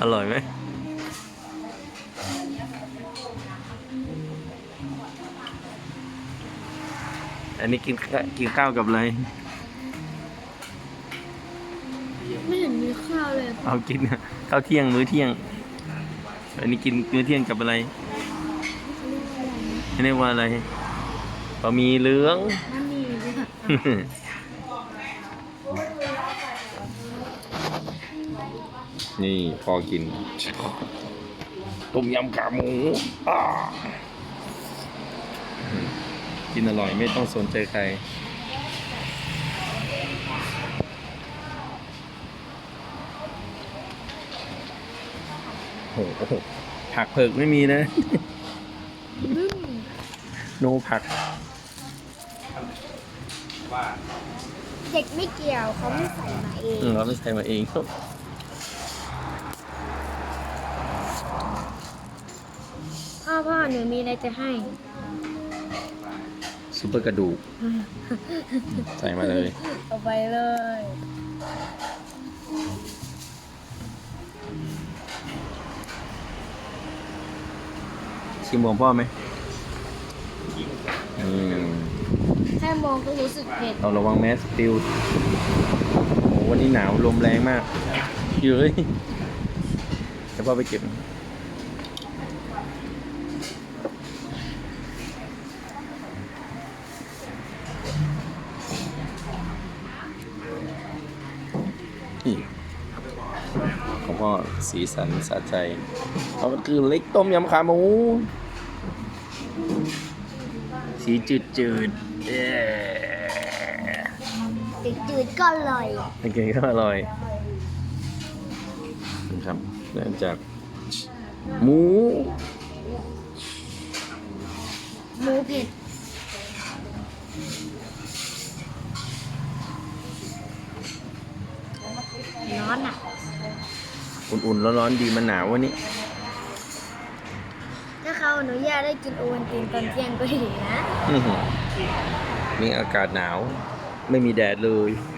อร่อยไหมอันนี้กินข้ากินข้าวกับอะไร ไม่เห็นมีข้าวเลยเอากินข้าวเที่ยงมื้อเที่ยง อันนี้กินมื้อเที่ยงกับอะไรไม่ได้ว่าอะไรบะหมี่เหลืองมันมีด้วย นี่พอกิน ต้มยำขาหมูอ่ากินอร่อยไม่ต้องสนใจใครโอ้โหผักเผือกไม่มีนะบึ้มโนผัก เด็กไม่เกี่ยวเขาไม่ใส่มาเองอืมเราไม่ใส่มาเอง พ่อพ่อหนูมีอะไรจะให้ ซุปเปอร์กระดูก ใส่มาเลย เอาไปเลย ชิมของพ่อไหมอืมแค่มองก็รู้สึกเผ็ดเราระวังแมสปิวโอ้วันนี้หนาวลมแรงมากอยู่เลยเดี๋ยวพ่อไปเก็บ นี่ของพ่อสีสันสะใจเอามันคือเล็กต้มยำขาหมู สีจืดจืดเย้ติดจืดก็อร่อยโอเคก็อร่อยนะครับเริ่มจากหมู หมูเผ็ดร้ อนอะ อุ่นๆร้อนๆดีมันหนาววันนี้ ถ้าเขาอนุญาตได้กินโอวัลตินตอนเที่ยงก็ดีนะ อื้อหือมีอากาศหนาว ไม่มีแดดเลยอ